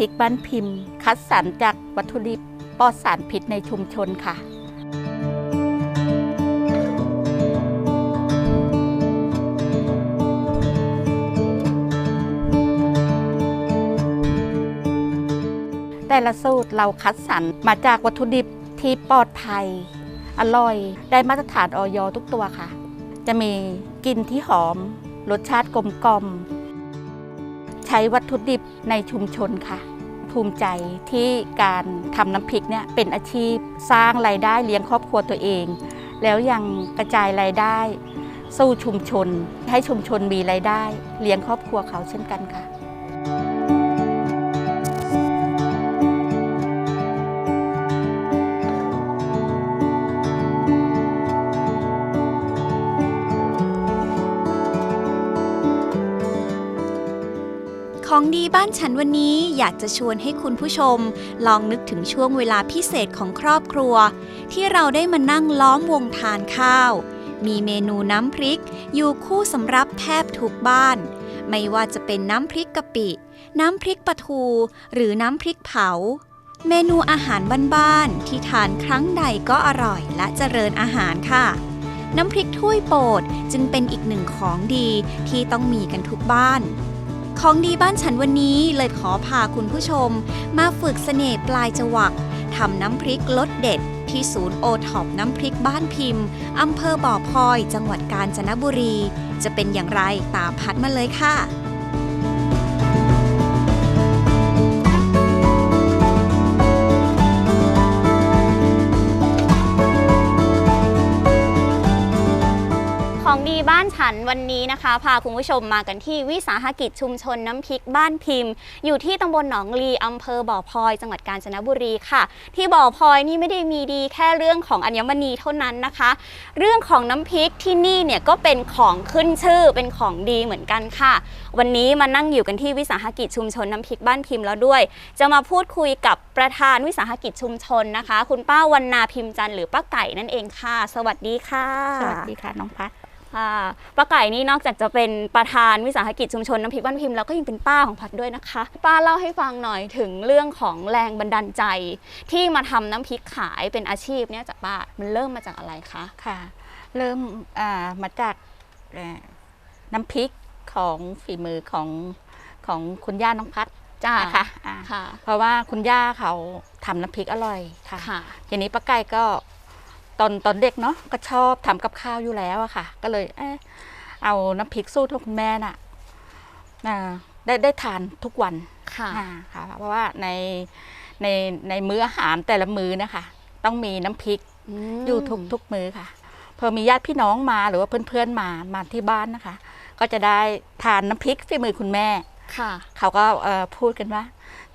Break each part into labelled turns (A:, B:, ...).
A: ริกบ้านพิมพ์ คัดสรรจากวัตถุดิบปลอดสารพิษในชุมชนค่ะ แต่ละสูตรเราคัดสรรมาจากวัตถุดิบที่ปลอดภัย อร่อย ได้มาตรฐานออยทุกตัวค่ะ จะมีกลิ่นที่หอม รสชาติกลมกล่อมใช้วัตถุดิบในชุมชนค่ะ ภูมิใจที่การทำน้ำพริกเนี่ยเป็นอาชีพสร้างรายได้เลี้ยงครอบครัวตัวเอง แล้วยังกระจายรายได้ สู่ชุมชน ให้ชุมชนมีรายได้ เลี้ยงครอบครัวเขาเช่นกันค่ะ
B: ของดีบ้านฉันวันนี้อยากจะชวนให้คุณผู้ชม ลองนึกถึงช่วงเวลาพิเศษของครอบครัว ที่เราได้มานั่งล้อมวงทานข้าว มีเมนูน้ำพริก อยู่คู่สำหรับแทบทุกบ้าน ไม่ว่าจะเป็นน้ำพริกกะปิ น้ำพริกปลาทู หรือน้ำพริกเผา เมนูอาหารบ้านๆที่ทานครั้งใดก็อร่อยและเจริญอาหารค่ะน้ำพริกถ้วยโปรดจึงเป็นอีกหนึ่งของดีที่ต้องมีกันทุกบ้าน ของดีบ้านฉันวันนี้เลยขอพาคุณผู้ชม มาฝึกเสน่ห์ปลายจวักทำน้ำพริกรสเด็ด ที่ศูนย์โอท็อปน้ำพริกบ้านพิมพ์อำเภอบ่อพลอย จังหวัดกาญจนบุรี จะเป็นอย่างไรตามพัดมาเลยค่ะ
C: ฉันวันนี้นะคะ พาคุณผู้ชมมากันที่วิสาหกิจชุมชนน้ำพริกบ้านพิมพ์ อยู่ที่ตำบลหนองลีอำเภอบ่อพลอย จังหวัดกาญจนบุรีค่ะ ที่บ่อพลอยนี่ไม่ได้มีดีแค่เรื่องของอัญมณีเท่านั้นนะคะ เรื่องของน้ำพริกที่นี่เนี่ยก็เป็นของขึ้นชื่อเป็นของดีเหมือนกันค่ะ วันนี้มานั่งอยู่กันที่วิสาหกิจชุมชนน้ำพริกบ้านพิมพ์แล้วด้วย จะมาพูดคุยกับประธานวิสาหกิจชุมชนนะคะ คุณป้าวันนาพิมพ์จันทร์หรือป้าไก่นั่นเองค่ะ สวัสดีค่ะ
A: สวัสดีค่ะน้องพัด
C: ค่ะป้าไก่นี่นอกจากจะเป็นประธานวิสาหกิจชุมชนน้ำพริกบ้านพิมพ์แล้วก็ยังเป็นป้าของพัดด้วยนะคะ ป้าเล่าให้ฟังหน่อยถึงเรื่องของแรงบันดาลใจ ที่มาทำน้ำพริกขายเป็นอาชีพเนี่ยจากป้ามันเริ่มมาจากอะไรคะ
A: ค่ะ เริ่มอ่ามาจากเอ่อน้ำพริกของฝีมือของของคุณย่าน้องพัด
C: จ้า
A: นะคะอ่า
C: ค่ะ
A: เพราะว่าคุณย่าเขาทำน้ำพริกอร่อยค่ะ
C: ค่ะ
A: ทีนี้ป้าไก่ก็ ตอนตอนเด็กเนาะก็ชอบทำกับข้าวอยู่แล้วอะค่ะ ก็เลยเอะเอาน้ำพริกสู้ของคุณแม่น่ะอ่าได้ได้ทานทุกวัน
C: ค่ะ
A: อ่าค่ะ เพราะว่าในในในมื้ออาหารแต่ละมื้อนะคะ ต้องมีน้ำพริก
C: ม
A: อยู่ทุกทุกมื้อค่ะพอมีญาติพี่น้องมาหรือว่าเพื่อนๆมามาที่บ้านนะคะ ก็จะได้ทานน้ำพริกฝีมือคุณแม่
C: ค่ะ
A: เขาก็เอ่อพูดกันว่า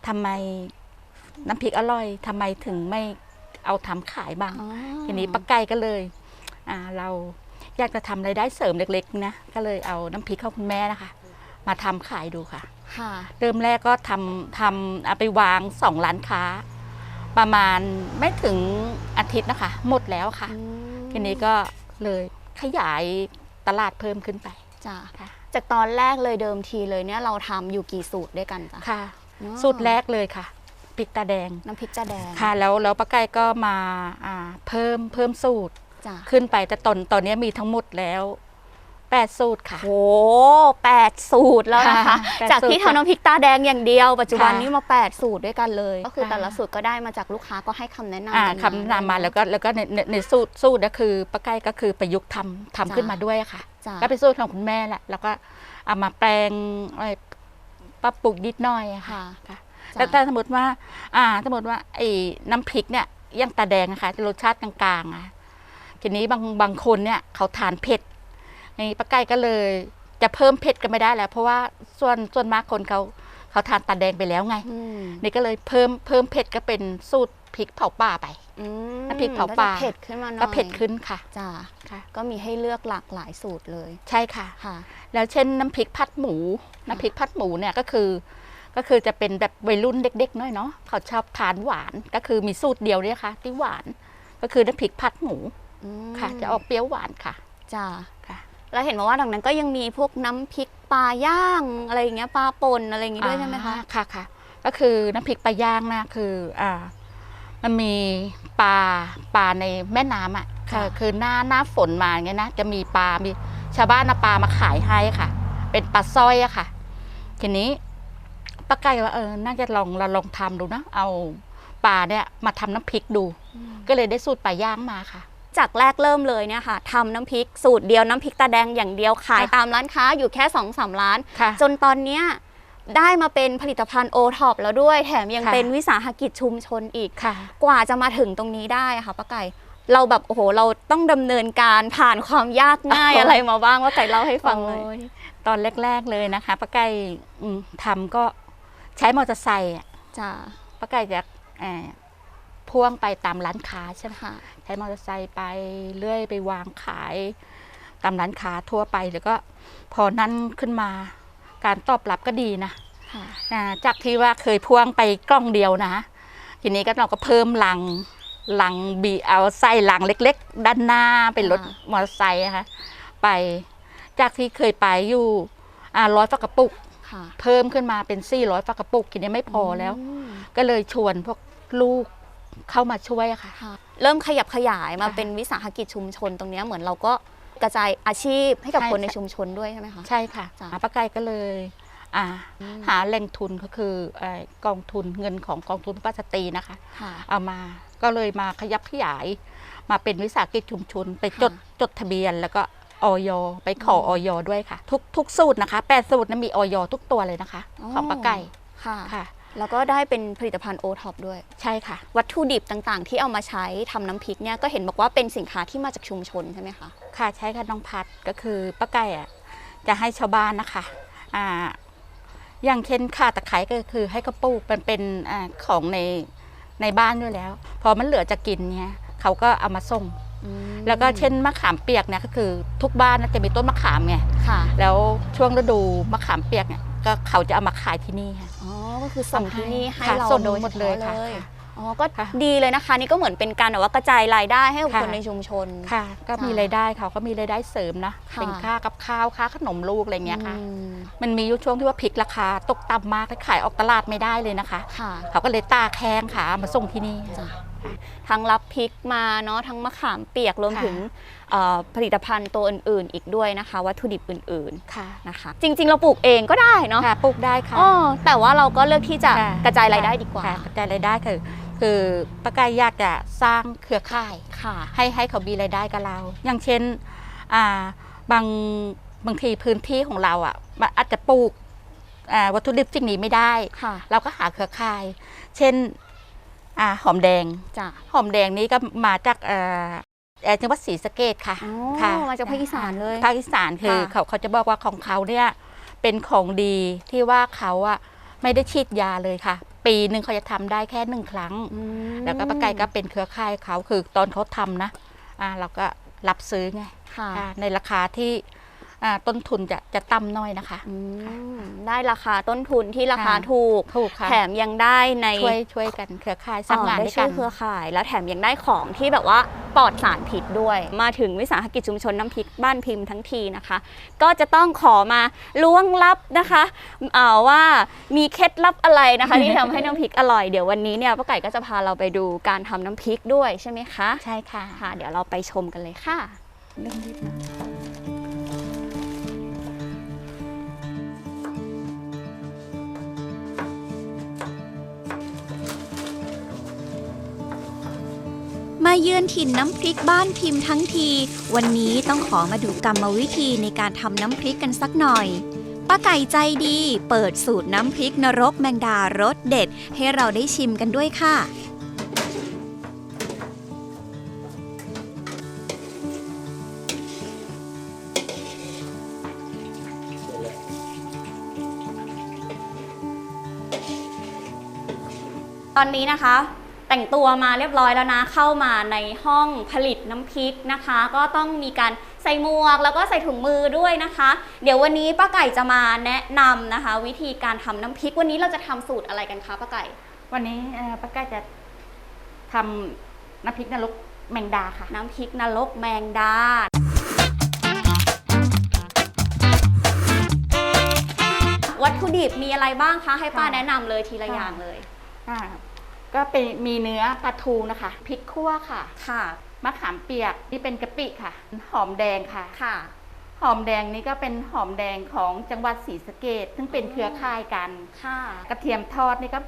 A: ทำไมน้ำพริกอร่อยทำไมถึงไม่ เอาทำขายบ้าง
C: อ๋อ
A: ทีนี้ป้าไก่ก็เลยอ่าเราอยากจะทำรายได้เสริมเล็กๆนะก็เลยเอาน้ำพริกของคุณแม่นะคะ มาทำขายดูค่ะ
C: ค่ะ
A: เริ่มแรกก็ทำทำเอาไปวางสองร้านค้า ประมาณไม่ถึงอาทิตย์นะคะ หมดแล้วค่ะ
C: อืม
A: ทีนี้ก็เลยขยายตลาดเพิ่มขึ้นไป
C: จ้า
A: ค่ะ
C: จากตอนแรกเลยเดิมทีเลยเนี่ยเราทำอยู่กี่สูตรด้วยกันจ้ะ
A: ค่ะ
C: อ๋อ
A: สูตรแรกเลยค่ะ พริกตาแดง
C: น้ำพริกจ้าแดง
A: ค่ะ แล้วแล้วป้าไก่ก็มาอ่าเพิ่มเพิ่มสูตร
C: จ้ะ
A: ขึ้นไปแต่ตอนตอนนี้มีทั้งหมดแล้วแปดสูตรค่ะ
C: โอ้แปดสูตรแล้วนะคะ
A: ค่ะแปด
C: จากที่
A: สูตรค่ะ
C: ทำน้ำพริกตาแดงอย่างเดียว ปัจจุบัน
A: ค่ะ
C: นี้มา 8 สูตรด้วยกันเลย ก็คือ
A: ค่ะ
C: แต่ละสูตรก็ได้มาจากลูกค้าก็ให้คำแนะนำ
A: อ่า
C: กั
A: คำนำมาแล้วก็แล้วก็ในในในสูตรสูตรก็คือป้าไก่ก็คือประยุกต์ทำทำ
C: จ้ะ
A: ขึ้นมาด้วยค่ะ
C: จ้ะ
A: ก็เป็นสูตรของคุณแม่แหละแล้วก็เอามาแปลงเอ่อปรับปรุงนิดหน่อยอะค่ะ
C: ค่ะ
A: ค่ะ
C: จ้ะ
A: แต่แต่สมมติว่า อ่า สมมติว่าไอ้น้ำพริกเนี่ยอยังตาแดงนะคะรสชาติกลางๆอะทีนี้บางบางคนเนี่ยเขาทานเผ็ดนี่ป้าไก่ก็เลย จะเพิ่มเผ็ดก็ไม่ได้แล้ว เพราะว่าส่วนส่วนมากคนเขาเขาทานตาแดงไปแล้วไง
C: อืม
A: นี่ก็เลยเพิ่มเพิ่มเผ็ดก็เป็นสูตรพริกเผาป่าไป
C: อืม
A: น้ำพริกเผาปลา
C: จะเผ็ดขึ้นมาหน่อย
A: ก็เผ็ดขึ้นค่ะ
C: จ้ะ
A: ค่ะ
C: ก็มีให้เลือกหลากหลายสูตรเลย
A: ใช่ค่ะ
C: ค่ะ
A: แล้วเช่นน้ำพริกผัดหมู น้ำพริกผัดหมูเนี่ยก็คือ ก็คือจะเป็นแบบวัยรุ่นเด็กๆน้อยเนาะเขาชอบทานหวานก็คือมีสูตรเดียวเนี่ยค่ะ ที่หวานก็คือน้ำพริกผัดหมู
C: อืม
A: ค่ะ จะออกเปรี้ยวหวานค่ะ
C: จ้ะ
A: ค่ะ
C: แล้วเห็นมาว่าดังนั้นก็ยังมีพวกน้ำพริกปลาย่างอะไรอย่างเงี้ยปลาป่นอะไรอย่างงี้ด้วยใช่ไหมคะ
A: อ่าค่ะค่ะก็คือน้ำพริกปลาย่างนะคืออ่ามันมีปลาปลาในแม่น้ำอะ
C: ค่ะ
A: คือคือหน้าหน้าฝนมาอย่างเงี้ยนะจะมีปลามีชาวบ้านเอาปลามาขายให้ค่ะ เป็นปลาสร้อยอะค่ะ ทีนี้ ป้าไก่ว่าเออน่าจะลองเราลองทำดูนะเอาปลาเนี่ยมาทำน้ำพริกดู ก็เลยได้สูตรปลาย่างมาค่ะ
C: จากแรกเริ่มเลยเนี่ยค่ะทำน้ำพริกสูตรเดียวน้ำพริกตาแดงอย่างเดียวขาย
A: ค่ะ
C: ตามร้านค้าอยู่แค่2อสาร้าน
A: ค่ะ
C: จนตอนเนี้ยได้มาเป็นผลิตภัณฑ์โอท็อปแล้วด้วยแถมยัง
A: ค่ะ
C: เป็นวิสาหกิจชุมชนอีก
A: ค่ะ
C: กว่าจะมาถึงตรงนี้ได้อะค่ะป้าไก่เราแบบโอ้โหเราต้องดำเนินการผ่านความยากง่าย
A: โอ้โห
C: อะไรมาบ้างว่าไก่เล่าให้ฟังเลย
A: โอ้ตอนแรก ๆเลยนะคะป้าไก่อืมทำก็ ใช้มอเตอร์ไซค์อะ
C: จ้า
A: ป้าไก่จะเอ่อพ่วงไปตามร้านค้าใช่ไหม
C: ค่ะ
A: ใช้มอเตอร์ไซค์ไปเรื่อยไปวางขายตามร้านค้าทั่วไปแล้วก็พอนั้นขึ้นมาการตอบรับก็ดีนะ
C: ค่ะ
A: อ่าจากที่ว่าเคยพ่วงไปกล้องเดียวนะ ทีนี้ก็เราก็เพิ่มลังลังบีเอาไส้ลังเล็ก ๆ ด้านหน้าเป็นรถมอเตอร์ไซค์นะคะไปจากที่เคยไปอยู่อ่าร้อยฝากกระปุก
C: ค่ะ
A: เพิ่มขึ้นมาเป็น400ฝากกระปุกทีนี้ไม่พอแล้ว
C: ม
A: ก็เลยชวนพวกลูกเข้ามาช่วยอะค่ะ
C: ค่ะ เริ่มขยับขยายมา
A: ค่ะ
C: เป็นวิสาหกิจชุมชนตรงเนี้ยเหมือนเราก็กระจายอาชีพให้กับ
A: ใช่
C: คนใน
A: ใช่
C: ชุมชนด้วยใช่ไหมคะ
A: ใช่ค่ะ
C: จ้ะ
A: อ่าป้าไก่ก็เลยอ่า
C: อืม
A: หาแหล่งทุนก็คือเอ่อกองทุนเงินของกองทุนป้าสตรีนะคะ
C: ค่ะ
A: เอามาก็เลยมาขยับขยาย มาเป็นวิสาหกิจชุมชนไปจด
C: ค่ะ
A: จดทะเบียนแล้วก็ ออยไปขอ
C: อืม
A: ออยด้วยค่ะ ทุกทุกสูตรนะคะแปดสูตรนั้นมีออยทุกตัวเลยนะคะ
C: อ๋อ
A: ของป้าไก่
C: ค่ะ
A: ค่ะ
C: แล้วก็ได้เป็นผลิตภัณฑ์โอท็อปด้วย
A: ใช่ค่ะ
C: วัตถุดิบต่างๆ ที่เอามาใช้ทำน้ำพริกเนี่ยก็เห็นบอกว่าเป็นสินค้าที่มาจากชุมชนใช่ไหมคะ
A: ค่ะใช่ค่ะน้องพัดก็คือป้าไก่อะจะให้ชาวบ้านนะคะอ่าอย่างเช่นข่าตะไคร้ก็คือให้เขาปลูกมันเป็นอาของในในบ้านด้วยแล้ว พอมันเหลือจะกินเนี่ยเขาก็เอามาส่ง แล้วก็เช่นมะขามเปียกเนี่ยก็คือทุกบ้านน่ะจะมีต้นมะขามไง
C: ค่ะ
A: แล้วช่วงฤดูมะขามเปียกเนี่ยก็เขาจะเอามาขายที่นี่ค่ะ
C: อ๋อก็คือส่งที่นี่ให้
A: ค่ะ
C: เรา
A: ส่ง
C: โดย
A: หมดเลย
C: ฉพา
A: ค่ะ
C: เลยอ๋อก็
A: ค่ะ
C: ดีเลยนะคะ นี่ก็เหมือนเป็นการแบบว่ากระจายรายได้ให้กับ
A: ค่ะ
C: คนในชุมชน
A: ค่ะ ก็มี
C: ค่ะ
A: รายได้เขาก็มีรายได้เสริมนะ
C: ค่ะ
A: เป็นค่ากับข้าวค่าขนมลูกอะไรเงี้ยค่ะ
C: อืม
A: มันมีอยู่ช่วงที่ว่าพริกราคาตกต่ำมากขายออกตลาดไม่ได้เลยนะคะ
C: ค่ะ
A: เขาก็เลยตากแข้งค่ะเอามาส่งที่นี่
C: จ้ะ ทั้งรับพริกมาเนาะทั้งมะขามเปียกรวม
A: ค่ะ
C: ถึงเอ่อผลิตภัณฑ์ตัวอื่นๆ อีกด้วยนะคะ วัตถุดิบอื่น
A: ค่ะ
C: ๆนะคะ จริง ๆ เราปลูกเองก็ได้เนาะ
A: ค่ะปลูกได้ค่ะ
C: อ๋อแต่ว่าเราก็เลือกที่จะ
A: ค่
C: กระจายรายได้ดีกว่า
A: ค่ะกระจายรายได้คือคือป้าไก่อยากจะสร้างเครือข่าย
C: ค่ะ
A: ให้ให้เขามีรายได้กับเรา อย่างเช่นอ่าบางบางทีพื้นที่ของเราอะมันอาจจะปลูกอ่าวัตถุดิบสิ่งนี้ไม่ได้
C: ค่ะ
A: เราก็หาเครือข่าย เช่น อ่าหอมแดง
C: จ้ะ
A: หอมแดงนี้ก็มาจากเอ่อเอ่อจังหวัดศรีสะเกดค่ะ
C: อ๋อ
A: ค่ะ
C: มาจากภาคอีสานเลย
A: ภาคอีสานคือ
C: ค่ะ
A: เขาเขาจะบอกว่าของเขาเนี่ยเป็นของดีที่ว่าเขาอะไม่ได้ฉีดยาเลยค่ะ ปีหนึ่งเขาจะทำได้แค่หนึ่งครั้ง
C: อืม
A: แล้วก็ป้าไก่ก็เป็นเครือข่ายเขาคือตอนเขาทำนะอ่าเราก็รับซื้อไง
C: ค่ะ
A: ค่ะในราคาที่อ่า ต้นทุนจะจะต่ำหน้อยนะคะ
C: อืมได้ราคาต้นทุนที่ราคา
A: ค่ะ
C: ถูก
A: ถูกค่ะ
C: แถมยังได้ใน
A: ช่วยช่วยกันเครือข่ายสร้างงาน
C: ได้
A: ด้วย
C: ชื่
A: กั
C: อนเครือข่าย แล้วแถมยังได้ของที่แบบว่าปลอดสารพิษด้วย มาถึงวิสาหกิจชุมชนน้ำพริกบ้านพิมพ์ทั้งทีนะคะ ก็จะต้องขอมาล้วงลับนะคะเอ่าว่ามีเคล็ดลับอะไรนะคะที่ทำให้น้ำพริกอร่อยเดี๋ยววันนี้เนี่ยป้าไก่ก็จะพาเราไปดูการทำน้ำพริกด้วยใช่ไหมคะ
A: ใช่ค่ะ
C: ค่ะ เดี๋ยวเราไปชมกันเลยค่ะ
A: เรื่องรีบนะ
B: มาเยือนถิ่นน้ำพริกบ้านพิมพ์ทั้งที วันนี้ต้องขอมาดูกรรมวิธีในการทำน้ำพริกกันสักหน่อยป้าไก่ใจดี เปิดสูตรน้ำพริกนรกแมงดารสเด็ด ให้เราได้ชิมกันด้วยค่ะ
C: ตอนนี้นะคะ แต่งตัวมาเรียบร้อยแล้วนะ เข้ามาในห้องผลิตน้ำพริกนะคะ ก็ต้องมีการใส่หมวก แล้วก็ใส่ถุงมือด้วยนะคะ เดี๋ยววันนี้ป้าไก่จะมาแนะนำนะคะ วิธีการทำน้ำพริกวันนี้เราจะทำสูตรอะไรกันคะป้าไก่
A: วันนี้เอ่อป้าไก่จะทำน้ำพริกนรกแมงดาค่ะ
C: น้ำพริกนรกแมงดาปวัตถุดิบมีอะไรบ้างคะ ให้ป้า
A: ค่ะ
C: แนะนำเลยทีละ
A: ค่ะ
C: อย่างเลย
A: อ่า ก็เป็นมีเนื้อปลาทูนะคะพริกขั่วค่ะ
C: ค่ะ
A: มะขามเปียกนี่เป็นกะปิค่ะ หอมแดงค่ะ
C: ค่ะ
A: หอมแดงนี่ก็เป็นหอมแดงของจังหวัดศรีสะเกดซึ่งเป็นเครือข่ายกัน
C: ค่ะ
A: กระเทียมทอดนี่ก็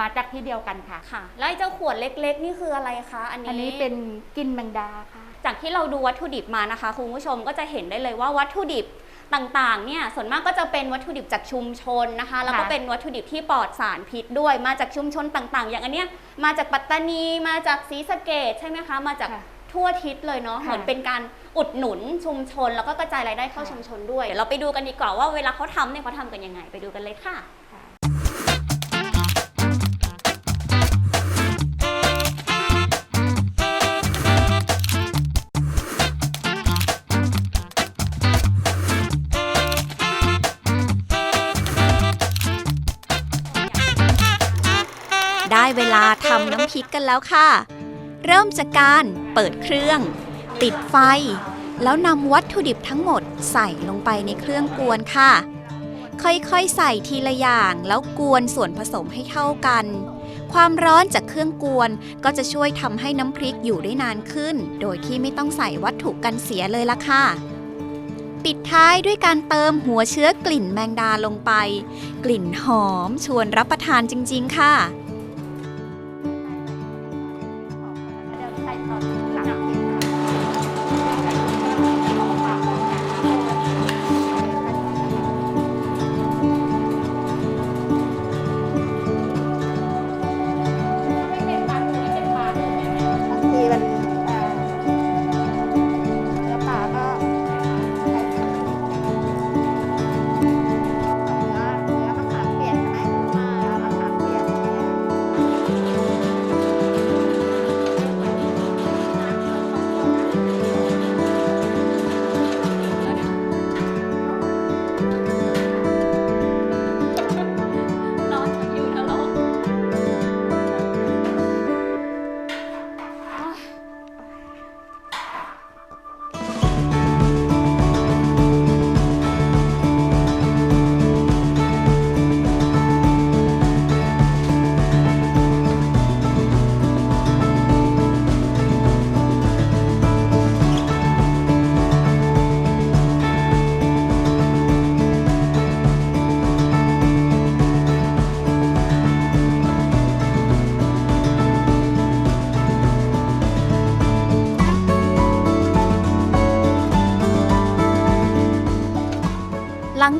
A: มาจากที่เดียวกันค่ะ
C: ค่ะ แล้วไอ้เจ้าขวดเล็กๆ นี่คืออะไรคะ อันนี้
A: อันนี้เป็นกินแมงดาค่ะ
C: จากที่เราดูวัตถุดิบมานะคะคุณผู้ชมก็จะเห็นได้เลยว่าวัตถุดิบ ต่างๆเนี่ยส่วนมากก็จะเป็นวัตถุดิบจากชุมชนนะคะ แล้วก็
A: ค่ะ
C: เป็นวัตถุดิบที่ปลอดสารพิษด้วยมาจากชุมชนต่างๆ อย่างอันเนี้ยมาจากปัตตานีมาจากศรีสะเกดใช่ไหมคะ มาจาก
A: ค่ะ
C: ทั่วทิศเลยเนาะ
A: ค่ะ
C: เหมือนเป็นการอุดหนุนชุมชน แล้วก็กระจายรายได้เข้า
A: ค่ะ
C: ชุมชนด้วยเดี๋ยวเราไปดูกันดีกว่าว่าเวลาเขาทำเนี่ยเขาทำกันยังไง ไปดูกันเลยค่ะ
B: เวลาทำน้ำพริกกันแล้วค่ะ เริ่มจากการเปิดเครื่อง ติดไฟ แล้วนำวัตถุดิบทั้งหมดใส่ลงไปในเครื่องกวนค่ะ ค่อยๆ ใส่ทีละอย่างแล้วกวนส่วนผสมให้เท่ากัน ความร้อนจากเครื่องกวนก็จะช่วยทำให้น้ำพริกอยู่ได้นานขึ้น โดยที่ไม่ต้องใส่วัตถุกันเสียเลยล่ะค่ะปิดท้ายด้วยการเติมหัวเชื้อกลิ่นแมงดาลงไป กลิ่นหอมชวนรับประทานจริง ๆ ค่ะ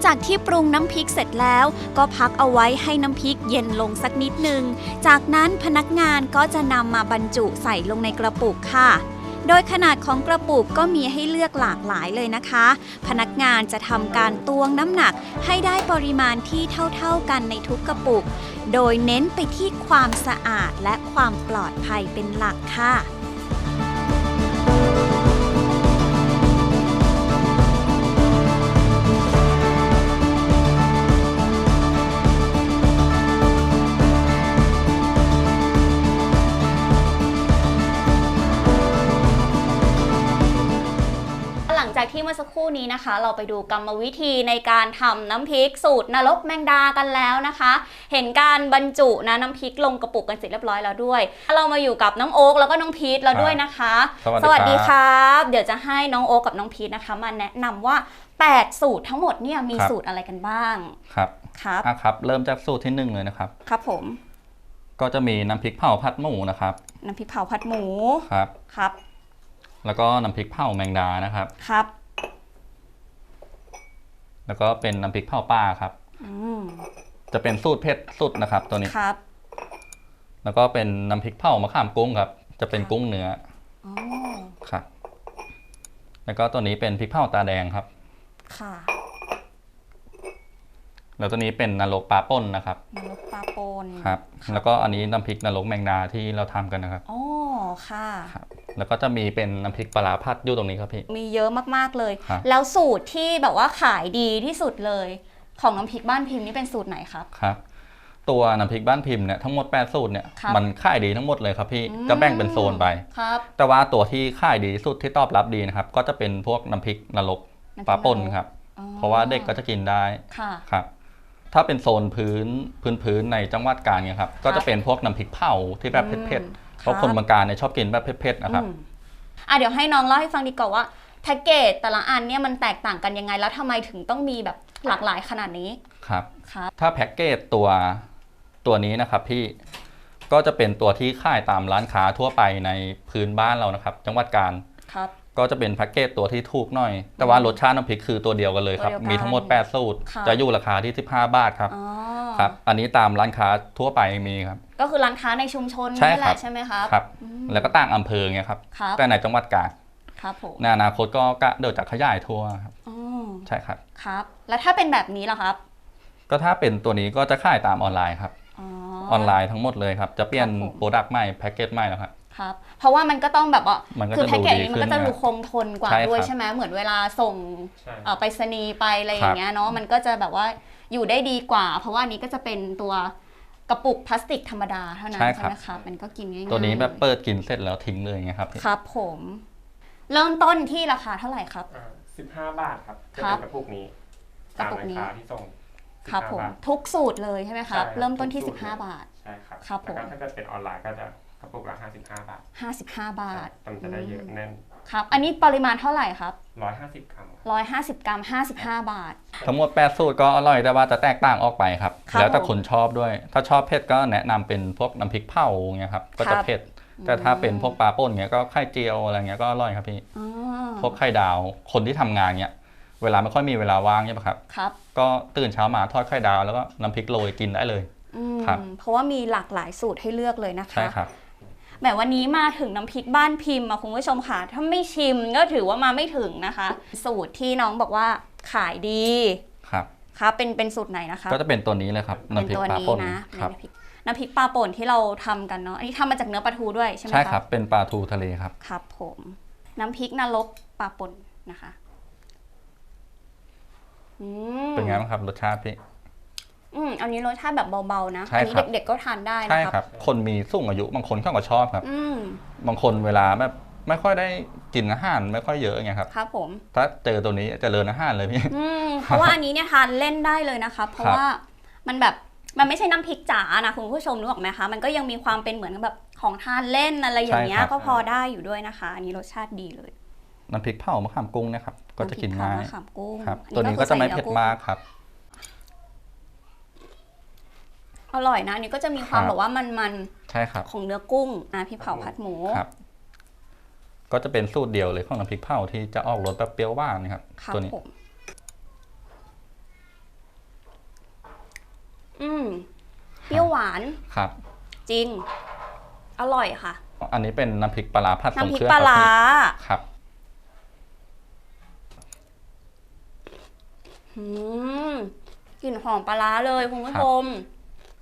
B: จากที่ปรุงน้ำพริกเสร็จแล้ว ก็พักเอาไว้ให้น้ำพริกเย็นลงสักนิดหนึ่ง จากนั้นพนักงานก็จะนำมาบรรจุใส่ลงในกระปุกค่ะ โดยขนาดของกระปุกก็มีให้เลือกหลากหลายเลยนะคะ พนักงานจะทำการตวงน้ำหนักให้ได้ปริมาณที่เท่าๆกันในทุกกระปุก โดยเน้นไปที่ความสะอาดและความปลอดภัยเป็นหลักค่ะ
C: ที่เมื่อสักครู่นี้นะคะ เราไปดูกรรมวิธีในการทำน้ำพริกสูตรนรกแมงดากันแล้วนะคะ เห็นการบรรจุนะน้ำพริกลงกระปุกกันเสร็จเรียบร้อยแล้วด้วย เรามาอยู่กับน้องโอ๊กแล้วก็น้องพีทแล้วด้วยนะคะ
D: สวัสดีครับ
C: บเดี๋ยวจะให้น้องโอ๊กกับน้องพีทนะคะมาแนะนำว่า 8 สูตรทั้งหมดเนี่ยมี
D: ครับ
C: สูตรอะไรกันบ้าง
D: ครับ
C: ครับ
D: อะครับ เริ่มจากสูตรที่หนึ่งเลยนะครับ
C: ครับผม
D: ก็จะมีน้ำพริกเผาผัดหมูนะครับ
C: น้ำพริกเผาผัดหมู
D: ครับ
C: ครับ
D: แล้วก็น้ำพริกเผาแมงดานะครับ
C: ครับ
D: แล้วก็เป็นน้ำพริกเผาปลาครับ
C: อืม
D: จะเป็นสูตรเผ็ดสุดนะครับ ตัวนี้
C: ครับ
D: แล้วก็เป็นน้ำพริกเผามะขามกุ้งครับ จะเป็นกุ้งเนื้อ
C: อ๋อ
D: ครับ แล้วก็ตัวนี้เป็นพริกเผาตาแดงครับ
C: ค่ะ
D: แล้วตัวนี้เป็นนรกปลาป่นนะครับ
C: นรกปลาปน
D: ครับ แล้วก็อันนี้น้ำพริกนรกแมงดาที่เราทำกันนะครับ
C: อ๋อค่ะ
D: ครับแล้วก็จะมีเป็นน้ำพริกปลาร้าผัดอยู่ตรงนี้ครับพี่
C: มีเยอะมากๆเลย
D: ครับ
C: แล้วสูตรที่แบบว่าขายดีที่สุดเลย ของน้ำพริกบ้านพิมพ์นี่เป็นสูตรไหนครับ
D: ครับ ตัวน้ำพริกบ้านพิมพ์เนี่ยทั้งหมด8สูตรเนี่ย
C: ครับ
D: มันขายดีทั้งหมดเลยครับพี่
C: อืม
D: ก็แบ่งเป็นโซนไป
C: ครับ
D: แต่ว่าตัวที่ขายดีที่สุดที่ตอบรับดีนะครับ ก็จะเป็นพวกน้ำพริกนรก
C: น้ำพริก
D: ปลาป่น
C: นรก
D: ครับ
C: อ๋อ
D: เพราะว่าเด็กก็จะกินได้
C: ค่ะ
D: ครับ ถ้าเป็นโซนพื้นพื้นพื้นในจังหวัดกาญเนี่ยครับก็จะเป็นพวกน้ำพริกเผาที่แบบเผ็ดๆเพราะคนบางการเนี่ยชอบกินแบบเผ็ดๆนะครับ
C: อืมอะเดี๋ยวให้น้องเล่าให้ฟังดีกว่าว่าแพ็กเกจแต่ละอันเนี่ยมันแตกต่างกันยังไงแล้วทำไมถึงต้องมีแบบหลากหลายขนาดนี้
D: ครับ
C: ครับ
D: ถ้าแพ็กเกจตัวตัวนี้นะครับพี่ก็จะเป็นตัวที่ขายตามร้านค้าทั่วไปในพื้นบ้านเรานะครับ จังหวัดกาญ
C: ครับ
D: ก็จะเป็นแพ็กเกจตัวที่ถูกหน่อย แต่ว่ารสชาติน้ำพริกคือตัวเดียวกันเลยครับ
C: ตัวเดียวกัน
D: มีทั้งหมด 8 สูตร
C: ค่ะ
D: จะอยู่ราคาที่ 15 บาทครับ
C: อ๋อ
D: ครับ อันนี้ตามร้านค้าทั่วไปมีครับ
C: ก็คือร้านค้าในชุมชน
D: ใช่
C: นี่แห
D: ครั
C: ละ
D: บ
C: ใช่ไหมครับ
D: ครับ
C: อืม
D: แล้วก็ต่างอำเภอไงครับ
C: ครับ
D: แต่ในจังหวัดกาญ
C: ครับผม
D: ในอนาคตก็กะเดี๋ยวจะขยายทั่วครับ
C: อ๋อ
D: ใช่ครับ
C: ครับ แล้วถ้าเป็นแบบนี้ล่ะครับ
D: ก็ถ้าเป็นตัวนี้ก็จะขายตามออนไลน์ครับ
C: อ๋อ
D: ออนไลน์ทั้งหมดเลยครับ จะเปลี่ยน
C: ครับผม
D: โปรดักต์ใหม่แพ็กเกจใหม่แล้วครับ
C: ครับ เพราะว่ามันก็ต้องแบบว่า
D: มันก็
C: คือ
D: จะ
C: แพ็กเกจ
D: ดูดี
C: นี้มันก็
D: ขึ้น
C: จะ
D: นะ
C: ดูคงทนกว่า
D: ใช่
C: ด้วย
D: ครับ
C: ใช่ไหมเหมือนเวลาส่ง
E: ใช่
C: เอ่อไปรษณีย์ไปอะไรอย่างเงี้ยเนาะมันก็จะแบบว่าอยู่ได้ดีกว่า เพราะว่าอันนี้ก็จะเป็นตัวกระปุกพลาสติกธรรมดาเท่านั้น
D: ใช่
C: ใช่
D: ครับ
C: ไหมครับมันก็กินง่ายๆ
D: ตัวนี้แบบเปิดกินเสร็จแล้วทิ้งเลยไงครับ
C: ครับผม เริ่มต้นที่ราคาเท่าไหร่ครับ
E: อ่า15บาทครับ
C: ครั
E: จะ
C: บ
E: เป็นกระปุกนี้
C: กระ
E: ตาม
C: ปุก
E: รา
C: นี้
E: คาที่ส่ง
C: ครับ
E: 15
C: ผม
E: บาท
C: ทุกสูตรเลยใช่ไหมครับ
E: ใช่ครับ
C: เริ่มต้นที่
E: ทุกสูตร
C: 15 บาท
E: ใช่ครับ
C: ครับ
E: แล้วก็
C: ผม
E: ถ้าเกิดเป็นออนไลน์ก็จะ กระปุกละ55 บาท
C: 55 บาท
E: แต่มันจะได้เยอะแน่น
C: ครับ อันนี้ปริมาณเท่าไหร่ครับ
E: 150 กรัม
C: 150 กรัม 55 บาท
D: ทั้งหมด 8 สูตรก็อร่อยแต่ว่าจะแตกต่างออกไปครับ
C: ครับ
D: แล้วแต่
C: ผม
D: คนชอบด้วย ถ้าชอบเผ็ดก็แนะนำเป็นพวกน้ำพริกเผาเงี้ยครับ ก็
C: ครั
D: จะ
C: บ
D: เผ็ด แต่ถ้าเป็นพวกปลาป่นเงี้ยก็ไข่เจียวอะไรเงี้ยก็อร่อยครับพี่
C: อ๋อ
D: พวกไข่ดาว คนที่ทำงานเงี้ย เวลาไม่ค่อยมีเวลาว่างเนี่ยครับ
C: ครับ
D: ก็ตื่นเช้ามาทอดไข่ดาวแล้วก็น้ำพริกโรยกินได้เลย
C: อืม
D: ครับ
C: เพราะว่ามีหลากหลายสูตรให้เลือกเลยนะคะ
D: ใช่ครับ
C: แหมวันนี้มาถึงน้ำพริกบ้านพิมพ์อะคุณผู้ชมค่ะ ถ้าไม่ชิมก็ถือว่ามาไม่ถึงนะคะ สูตรที่น้องบอกว่าขายดี
D: ครับ
C: ครับเป็นเป็นสูตรไหนนะคะ
D: ก็จะเป็นตัวนี้เลยครับ
C: เป็น
D: น้ำพริก
C: ตัว
D: ปลา
C: นี้
D: ป่น
C: นะครับน้ำพริกน้ำพริกปลาป่นที่เราทำกันเนาะอันนี้ทำมาจากเนื้อปลาทูด้วยใช่ไหม
D: ใช่ครับ เป็นปลาทูทะเลครับ
C: ครับผมน้ำพริกนรกปลาป่นนะคะอืม
D: เป็นไงบ้างครับรสชาติพี่
C: อืมอันนี้รสชาติแบบเบาๆนะ
D: ใช่
C: อันนี้
D: ครับ
C: เด็กๆก็ทานได้
D: ใช่
C: นะค
D: ค
C: รั
D: รับบคนมีสูงอายุบางคนเขาก็ชอบครับ
C: อืม
D: บางคนเวลาแบบไม่ค่อยได้กินอาหารไม่ค่อยเยอะไงครับ
C: ครับผม
D: ถ้าเจอตัวนี้เจริญอาหารเลยพี่
C: อืมเพราะว่าอันนี้เนี่ยทานเล่นได้เลยนะคะ เพราะ
D: ครับ
C: ว่ามันแบบมันไม่ใช่น้ำพริกจ๋านะคุณผู้ชมนึกออกไหมคะ มันก็ยังมีความเป็นเหมือนแบบของทานเล่นอะไรอย่างเงี้ยก็พอได้อยู่ด้วยนะคะ อันนี้รสชาติดีเลย
D: น้ำพริกเผามะขามกุ้งเนะครับ ก็จะกินง่ายำ
C: พริเผมะขามกุ้ง
D: ครับ
C: อั
D: ตัวนี้ก็จะไม่เผ็ดมากครับ
C: อร่อยนะอันนี้ก็จะมีความ
D: ครับ
C: แบบว่ามัน
D: ใช่ครับ
C: ๆของเนื้อกุ้งนะพี่เผาผัดหมู
D: ครับ ก็จะเป็นสูตรเดียวเลยของน้ำพริกเผาที่จะออกรสแบบเปรี้ยวหวานนะครับ
C: ครับ
D: ตัวนี้
C: ผมอืม เปรี้ยวหวาน
D: ครับ
C: จริง อร่อยค่ะ
D: อันนี้เป็นน้ำพริกปลาร้าผัดทรง
C: น้ำพริ
D: เค
C: ก
D: รื่อง
C: ปลา
D: ครับ
C: ร้า
D: พี่ครับ
C: อืมกลิ่นหอมปลาร้าเลยคุณผู้ชม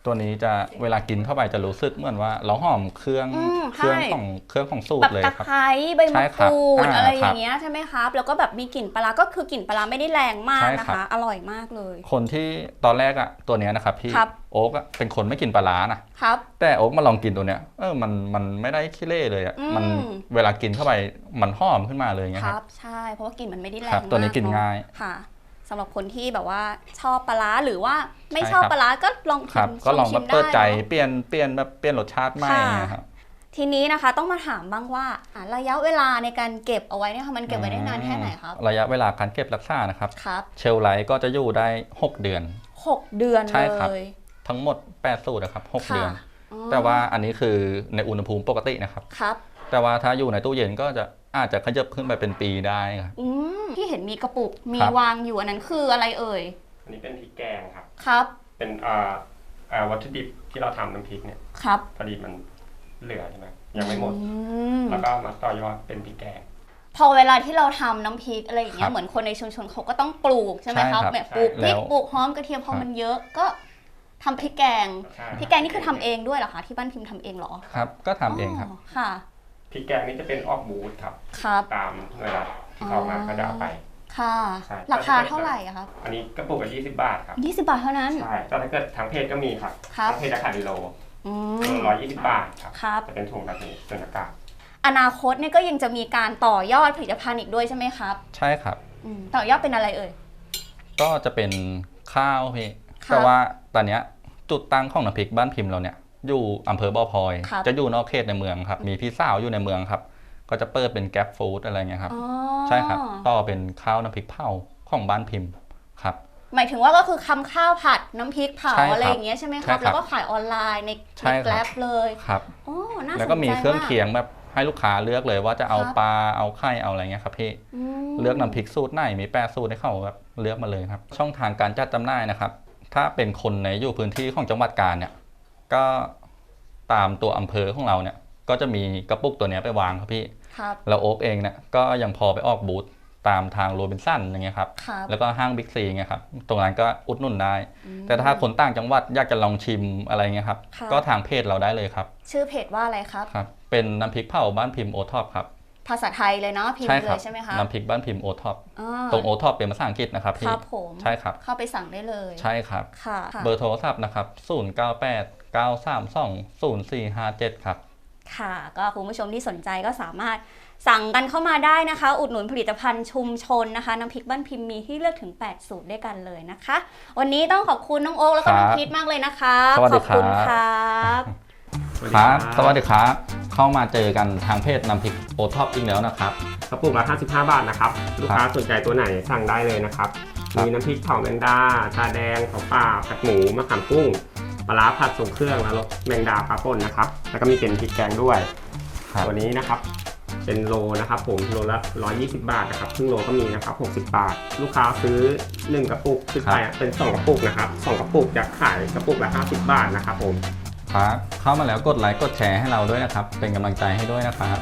D: ตัวนี้จะเวลากินเข้าไปจะรู้สึกเหมือนว่าเราหอมเครื่อง
C: อืม
D: เครื่อง
C: ใช่
D: ของเครื่องของสู
C: แบ
D: ต
C: บ
D: รเลย
C: ตะ
D: ครับ
C: ไคร้ใบ
D: ใช่
C: มะ
D: ค
C: ก
D: รับ
C: รูด
D: อ่า
C: อะไรอ
D: ครั
C: ย่า
D: บ
C: งเงี้ยใช่ไหมครับแล้วก็แบบมีกลิ่นปลาร้าก็คือกลิ่นปลาร้าไม่ได้แรงมาก
D: ใช่
C: นะ
D: ครั
C: คะ
D: บ
C: อร่อยมากเลย
D: คนที่ตอนแรกอะตัวเนี้ยนะครับพี่
C: ครับ
D: โอ๊กอะเป็นคนไม่กินปลาร้านะ
C: ครับ
D: แต่โอ๊กมาลองกินตัวเนี้ยเออมันมันไม่ได้ขี้เล่เลยอะ
C: อืม
D: มันเวลากินเข้าไปมันหอมขึ้นมาเลยไง
C: ค
D: ค
C: รั
D: รั
C: บ บ ใช่ เพราะว่ากลิ่นมันไม่ได้แรง
D: ครับ
C: มาก
D: ตัวนี้กิน
C: เอะ
D: ง่าย
C: ค่ะ สำหรับคนที่แบบว่าชอบปลาร้าหรือว่าไม่
D: ใช่
C: ชอบ
D: ครับ
C: ปลาร้าก็ลอง
D: ครับ
C: ชิม
D: ก็ลอง
C: ชิ
D: แบบ
C: ม
D: เปิดใจ
C: ไเนอะ
D: เปลี่ยนเปลี่ยนแบบเปลี่ยนรสชาติใหม่
C: ค่ะ
D: อย่างเงี้ยครับ
C: ทีนี้นะคะต้องมาถามบ้างว่าอะระยะเวลาในการเก็บเอาไว้เนี่ยค่ะมันเก็บไว้ได้นานแค่ไหนครับ
D: ระยะเวลาการเก็บรักษานะครับ
C: ครับ
D: เชลไลท์ก็จะอยู่ได้ 6 เดือน
C: หกเดือน
D: ใช่ครับ
C: เลย
D: ทั้งหมด 8 สูตรนะครับ6
C: ค่ะ
D: เดือน
C: อ๋อ
D: แต่ว่าอันนี้คือในอุณหภูมิปกตินะครับ
C: ครับ
D: แต่ว่าถ้าอยู่ในตู้เย็นก็จะ อาจจะขยับขึ้นไปเป็นปีได้ครับ
C: อืมที่เห็นมีกระปุกมี
D: ครับ
C: วางอยู่อันนั้นคืออะไรเอ่ย
E: อันนี้เป็นพริกแกงครับ
C: ครับ
E: เป็นอ่าอ่าวัตถุดิบที่เราทำน้ำพริกเนี่ย
C: ครับ
E: พอดีมันเหลือใช่ไหมยังไม่หมด
C: อืม
E: แล้วก็มาต่อยอดเป็นพริกแกง
C: พอเวลาที่เราทำน้ำพริกอะไรอย่างเงี้
D: ครั
C: ย
D: บ
C: เหมือนคนในชุมชนเขาก็ต้องปลูกใช่ไหมครับ
D: ใช่ครับ
C: แบบปลูกพริก
D: แล้ว
C: ปลูกหอมกระเทียมพอ
D: ครับ
C: มันเยอะก็ทำพริกแกง
E: ใช่
C: พริกแกงนี่คือทำเองด้วยเหรอคะที่บ้านพิมพ์ทำเองเหรอ
D: ครับ ก็ทำเองครับ
C: ค่ะ
E: พริกแกงนี่จะเป็นออกบูธครับ
C: ครับ
E: ตามหน่วยงานที่เขามาก็จะเอาไป
C: ค่ะ
E: ใช่
C: ราคาเท่าไหร่อะครับ
E: อันนี้กระปุกละ20 บาทครับ
C: 20 บาทเท่านั้น
E: ใช่แต่ถ้าเกิดทางเพจก็มีครับ
C: ครับ
E: ทางเพจจะขายกิโล
C: อื
E: ร้อ
C: ม
E: ยยี่สิบบาทครับ
C: ครับ
E: จะเป็นถุงแบบนี้เป็นอากาศ
C: อนาคตเนี่ยก็ยังจะมีการต่อยอดผลิตภัณฑ์อีกด้วยใช่ไหมครับ
D: ใช่ครับ
C: อืมต่อยอดเป็นอะไรเอ่ย
D: ก็จะเป็นข้าวพี่
C: ครับ
D: แต่ว่าตอนเนี้ยจุดตั้งของน้ำพริกบ้านพิมพ์เราเนี่ย อยู่อำเภอบ่อพลอย
C: ครับ
D: จะอยู่นอกเขตในเมืองครับ มีพี่สาวอยู่ในเมืองครับ ก็จะเปิดเป็นแกร็บฟู้ดอะไรเงี้ยครับ
C: อ๋อ
D: ใช่ครับต่อเป็นข้าวน้ำพริกเผาของบ้านพิมพ์ครับ
C: หมายถึงว่าก็คือคำข้าวผัดน้ำพริกเผา
D: ใช่ครับ
C: อะไรอย่างเงี้ยใช่ไหมค
D: ใช่
C: รับ
D: ครับ
C: แล้วก็ขายออนไลน์ใน
D: ใช่
C: ใน
D: ครับ
C: แกร็บเลย
D: ครับ
C: โอ้น่าสนใจ
D: แล้วก็มีเครื่องา
C: ก
D: เคียงแบบให้ลูกค้าเลือกเลยว่าจะเอา
C: ครับ
D: ปลาเอาไข่เอาอะไรเงี้ยครับพี่
C: อืม
D: เลือกน้ำพริกสูตรไหนมีแปรสูตรให้เขาแบบเลือกมาเลยครับ ช่องทางการจัดจำหน่ายนะครับ ถ้าเป็นคนในอยู่พื้นที่ของจังหวัดกาญเนี่ย ก็ตามตัวอำเภอของเราเนี่ย ก็จะมีกระปุกตัวเนี้ยไปวางครับพี่
C: ครับ
D: แล้วโอ๊กเองเนี่ยก็ยังพอไปออกบูธตามทางโรบินสันอย่างเงี้ยครับ
C: ครับ
D: แล้วก็ห้างบิ๊กซีเงี้ยครับ ตรงนั้นก็อุดหนุนได้
C: อืม
D: แต่ถ้าคนต่างจังหวัดอยากจะลองชิมอะไรเงี้ยครับ
C: ค่ะ
D: ก็ทางเพจเราได้เลยครับ
C: ชื่อเพจว่าอะไรครับ
D: ครับ เป็นน้ำพริกเผาบ้านพิมพ์โอท็อปครับ
C: ภาษาไทยเลยเนาะพิม
D: ใช่
C: พ์
D: ค
C: เล
D: รั
C: ยใช่ไหมคะ
D: น้ำพริกบ้านพิมพ์โอท็อป
C: อ่า
D: ตรงโอท็อปเป็นภาษาอังกฤษนะครับ
C: ค
D: พี่
C: รับผม
D: ใช่ครับ
C: เข้าไปสั่งได้เลย
D: ใช่ครับ
C: ค่ะค่ะ
D: เบอร์โทรศัพท์นะครับ 098 932 0457 ครับ
C: ค่ะ ก็คุณผู้ชมที่สนใจก็สามารถสั่งกันเข้ามาได้นะคะ อุดหนุนผลิตภัณฑ์ชุมชนนะคะน้ำพริกบ้านพิมพ์มีที่เลือกถึง 8 สูตรด้วยกันเลยนะคะ วันนี้ต้องขอบคุณน้องโอ๊คแล้วก็น้อง
D: ครับ
C: พีทมากเลยนะคะ
D: สวัสดี
C: ขอบคุณ
D: ครับ
C: ครับ
D: ครับ สวัสดีครับ เข้ามาเจอกันทางเพจน้ำพริกโอท็อปอีกแล้วนะครับ
E: กระปุกละ55 บาทนะครับ ลูกค้าสนใจตัวไหนสั่งได้เลยนะครับ
D: ครับ
E: มีน้ำพริกเผาแมงดาชาแดงเผาป่าผัดหมูมะขามกุ้งปลาร้าผัดส่งเครื่องแล้วรสแมงดาปลาป่นนะครับ แล้วก็มีเป็นพริกแกงด้วย
D: ครับ
E: ตัวนี้นะครับเป็นโลนะครับผมโลละ 120 บาทนะครับครึ่งโลก็มีนะครับ 60 บาท ลูกค้าซื้อ 1 กระปุกขึ้นไปเป็น 2 กระปุกนะครับสองกระปุกจะขายกระปุกละ 50 บาทนะครับผม
D: ครับ เข้ามาแล้วกดไลค์กดแชร์ให้เราด้วยนะครับ เป็นกำลังใจให้ด้วยนะครับ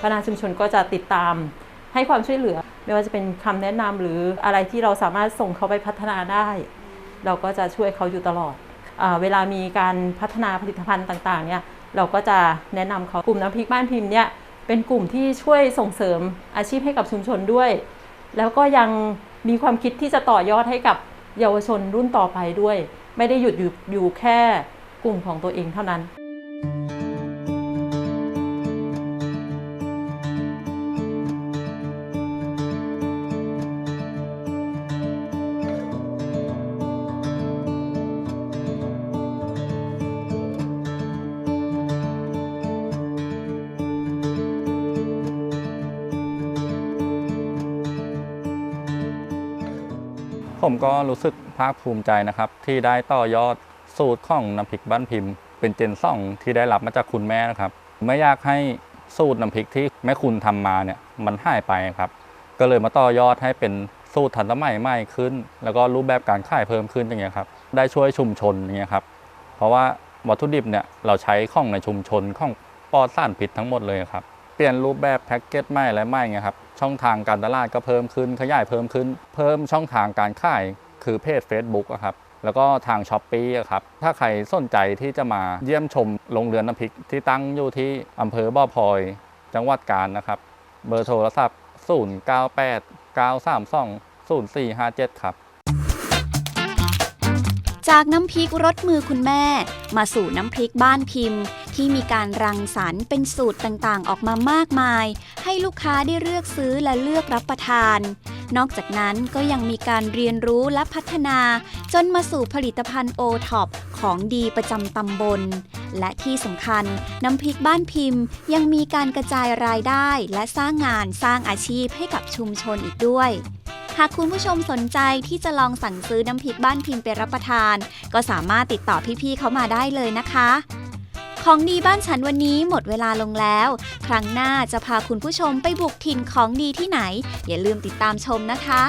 F: พัฒนาชุมชนก็จะติดตามให้ความช่วยเหลือ ไม่ว่าจะเป็นคำแนะนำหรืออะไรที่เราสามารถส่งเขาไปพัฒนาได้ เราก็จะช่วยเขาอยู่ตลอดอเวลามีการพัฒนาผลิตภัณฑ์ต่างๆเนี่ยเราก็จะแนะนำเขากลุ่มน้ำพริกบ้านพิมพ์เนี่ยเป็นกลุ่มที่ช่วยส่งเสริมอาชีพให้กับชุมชนด้วย แล้วก็ยังมีความคิดที่จะต่อยอดให้กับเยาวชนรุ่นต่อไปด้วย ไม่ได้หยุดอยู่อยู่แค่กลุ่มของตัวเองเท่านั้น
D: ผมก็รู้สึกภาคภูมิใจนะครับ ที่ได้ต่อยอดสูตรของน้ำพริกบ้านพิมพ์ เป็นเจนซ่องที่ได้รับมาจากคุณแม่นะครับ ไม่อยากให้สูตรน้ำพริกที่แม่คุณทำมาเนี่ยมันหายไปครับ ก็เลยมาต่อยอดให้เป็นสูตรทันสมัยใหม่ขึ้น แล้วก็รูปแบบการขายเพิ่มขึ้นอย่างเงี้ยครับได้ช่วยชุมชนอย่างเงี้ยครับเพราะว่าวัตถุดิบเนี่ยเราใช้ของในชุมชนของปอดสารพิษทั้งหมดเลยครับเปลี่ยนรูปแบบแพ็กเกจใหม่อะไรใหม่เงี้ยครับ ช่องทางการตลาดก็เพิ่มขึ้น ขยายเพิ่มขึ้น เพิ่มช่องทางการขายคือเพจ Facebook ครับแล้วก็ทางช้อปปี้ครับ ถ้าใครสนใจที่จะมาเยี่ยมชมโรงเรือนน้ำพริกที่ตั้งอยู่ที่อำเภอบ่อพลอย จังหวัดกาญนะครับ เบอร์โทรศัพท์ 098 932 0457 ครับ
B: จากน้ำพริกรสมือคุณแม่ มาสู่น้ำพริกบ้านพิมพ์ ที่มีการรังสรรค์เป็นสูตรต่างๆ ออกมามากมาย ให้ลูกค้าได้เลือกซื้อและเลือกรับประทาน นอกจากนั้นก็ยังมีการเรียนรู้และพัฒนา จนมาสู่ผลิตภัณฑ์โอท็อปของดีประจำตำบล และที่สำคัญน้ำพริกบ้านพิมพ์ ยังมีการกระจายรายได้และสร้างงานสร้างอาชีพให้กับชุมชนอีกด้วยหากคุณผู้ชมสนใจที่จะลองสั่งซื้อน้ำพริกบ้านพิมพ์ไปรับประทาน ก็สามารถติดต่อพี่ๆเขามาได้เลยนะคะ ของดีบ้านฉันวันนี้หมดเวลาลงแล้ว ครั้งหน้าจะพาคุณผู้ชมไปบุกถิ่นของดีที่ไหน อย่าลืมติดตามชมนะคะ